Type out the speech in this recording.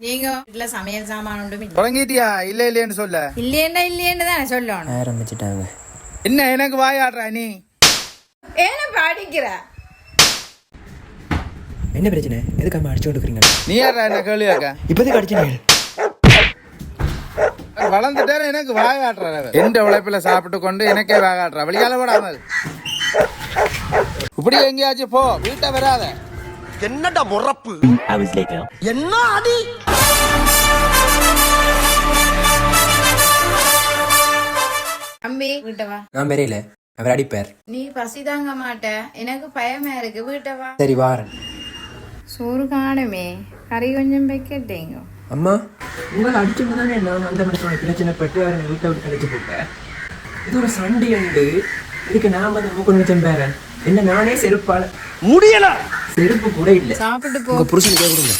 நீங்க வீட்டுல சமையல் சாமான் ஒன்றும் இல்லை. தொடங்கிட்டியா? இல்ல இல்லையன்னு சொல்ல. இல்லையேன்னு தானே சொல்லணும். ஆரம்பிச்சிட்டாங்க. என்ன எனக்கு வாயாடுறா நீ? ஏன்னா படிக்கிற? என்ன பிரச்சனை? எதுக்கு அம்மா அடிச்சு கொடுக்குறீங்க நீ யாரா என்ன கேள்வி கேட்க? இப்போதைக்கு அடிச்சினீங்க வளர்ந்துட்டாரு எனக்கு வாயாடுறாரு எந்த உழைப்புல சாப்பிட்டு கொண்டு எனக்கே வாயாடுறா? வெளியால விடாமல் இப்படி எங்கேயாச்சும் போ வீட்டை வராத என்னடா முறப்பு? என்ன அடி? வீட்டை வா. நான் பெரியல அவர் அடிப்பார். நீ பசி தாங்க மாட்ட. எனக்கு பயமா இருக்கு. வீட்டை வா. சரி வாரன். சோறு காணுமே. கறி கொஞ்சம் வைக்கட்டேங்க. அம்மா? உங்களை அடிச்சு தானே நான் அந்த மனுஷனோட பிரச்சனை பட்டு அவரை வீட்டை விட்டு கழிச்சு போட்டேன். இது ஒரு சண்டை உண்டு இதுக்கு நான் வந்து மூக்கு நினைச்சேன் பேரன் என்ன நானே செருப்பால. முடியல. செருப்பு கூட இல்லை. சாப்பிட்டு போ. புருஷனுக்கே கொடுங்க.